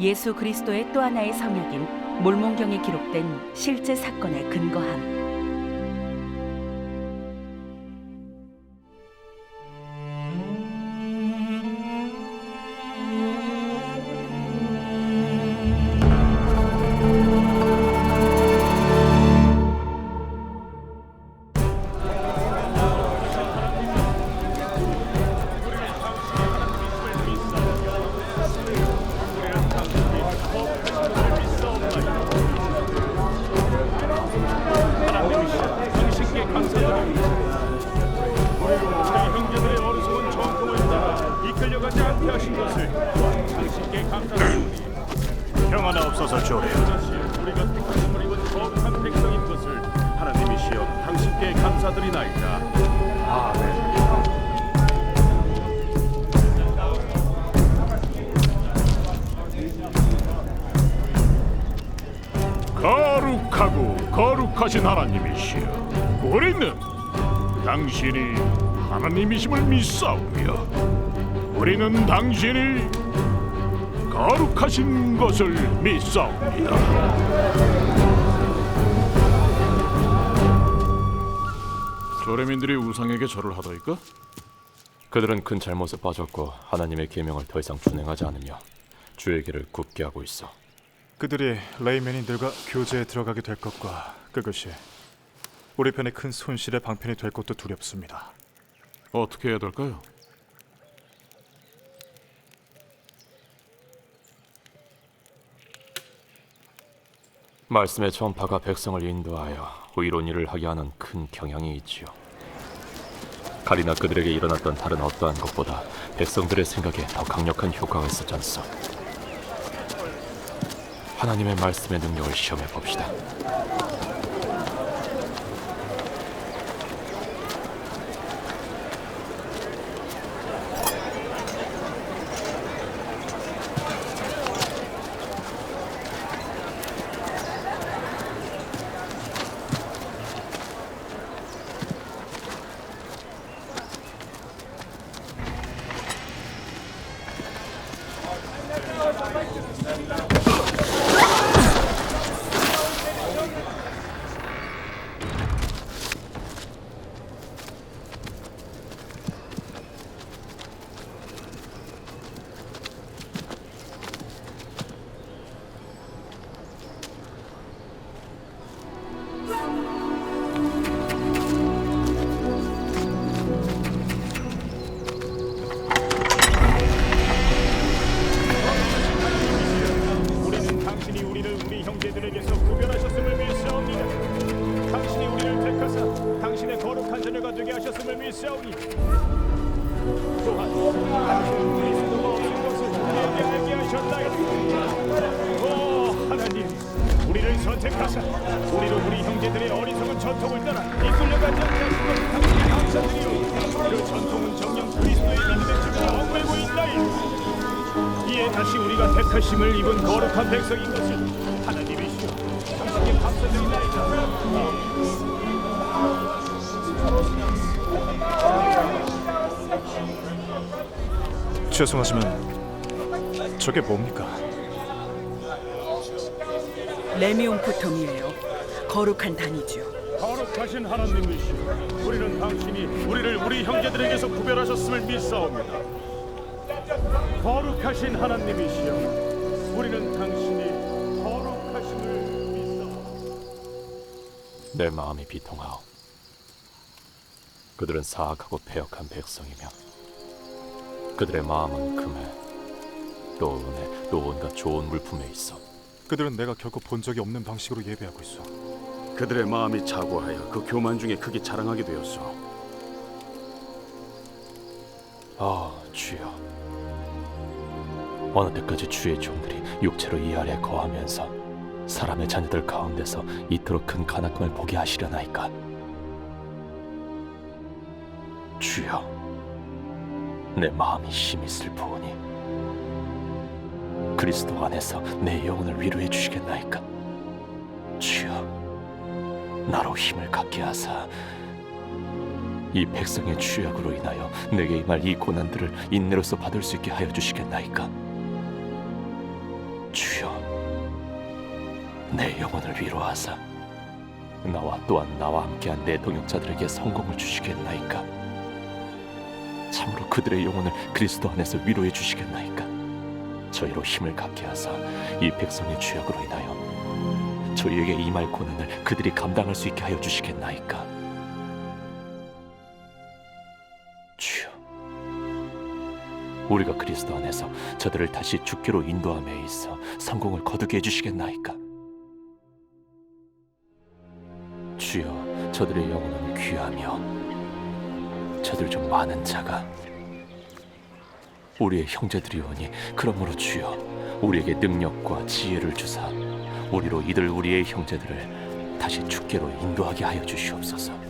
예수 그리스도의 또 하나의 성역인 몰몬경에 기록된 실제 사건에 근거함. 평안하 없어서 조례 다시 우리가 택하심을 입은 거룩한 백성인 것을 하나님이시여 당신께 감사드리나이다. 아멘. 거룩하신 하나님이시여 우리는 당신이 하나님이심을 믿사오며 우리는 당신이 거룩하신 것을 믿사옵니다 조례민들이 우상에게 절을 하더이까? 그들은 큰 잘못에 빠졌고 하나님의 계명을 더 이상 준행하지 않으며 주의 길을 굽게 하고 있어. 그들이 레이맨인들과 교제에 들어가게 될 것과 그것이 우리 편의 큰 손실의 방편이 될 것도 두렵습니다. 어떻게 해야 될까요? 말씀의 전파가 백성을 인도하여 의로운 일을 하게 하는 큰 경향이 있지요. 가리나 그들에게 일어났던 다른 어떠한 것보다 백성들의 생각에 더 강력한 효과가 있었지 않소. 하나님의 말씀의 능력을 시험해 봅시다. 하셨음을 믿사오니 또한 당신은 그리스도가 없는 것을 우리에게 알게 하셨나이다. 오 하나님, 우리를 선택하사 우리로 우리 형제들의 어리석은 전통을 따라 이끌려가지 않게 하신 것을 당신께 감사드리오. 그 전통은 정녕 그리스도의 믿음의 증거로 얽매고 있나이다. 이에 다시 우리가 택하심을 입은 거룩한 백성인 것을 하나님이시여 당신께 감사드리나이다. 죄송하지만 저게 뭡니까? 레미온포텀이에요. 거룩한 단이죠. 거룩하신 하나님이시여 우리는 당신이 우리를 우리 형제들에게서 구별하셨음을 믿사옵니다. 거룩하신 하나님이시여 우리는 당신이 거룩하심을 믿사옵니다. 내 마음이 비통하오. 그들은 사악하고 패역한 백성이며 그들의 마음은 금에 또 은에 또 온갖 좋은 물품에 있어. 그들은 내가 결코 본 적이 없는 방식으로 예배하고 있어. 그들의 마음이 자고하여 그 교만 중에 크게 자랑하게 되었소. 아 주여 어느 때까지 주의 종들이 육체로 이 아래 거하면서 사람의 자녀들 가운데서 이토록 큰 간악함을 보게 하시려나이까 주여 내 마음이 심히 슬프오니 그리스도 안에서 내 영혼을 위로해 주시겠나이까 주여 나로 힘을 갖게 하사 이 백성의 죄악으로 인하여 내게 임할 이 고난들을 인내로서 받을 수 있게 하여 주시겠나이까? 주여, 내 영혼을 위로하사 나와 또한 나와 함께한 내 동역자들에게 성공을 주시겠나이까? 참으로 그들의 영혼을 그리스도 안에서 위로해 주시겠나이까? 저희로 힘을 갖게 하사 이 백성의 죄악으로 인하여 저희에게 임할 고난을 그들이 감당할 수 있게 하여 주시겠나이까? 주여, 우리가 그리스도 안에서 저들을 다시 주께로 인도함에 있어 성공을 거두게 해주시겠나이까? 주여, 저들의 영혼은 귀하며 저들 중 많은 자가 우리의 형제들이 오니 그러므로 주여, 우리에게 능력과 지혜를 주사 우리로 이들 우리의 형제들을 다시 주께로 인도하게 하여 주시옵소서.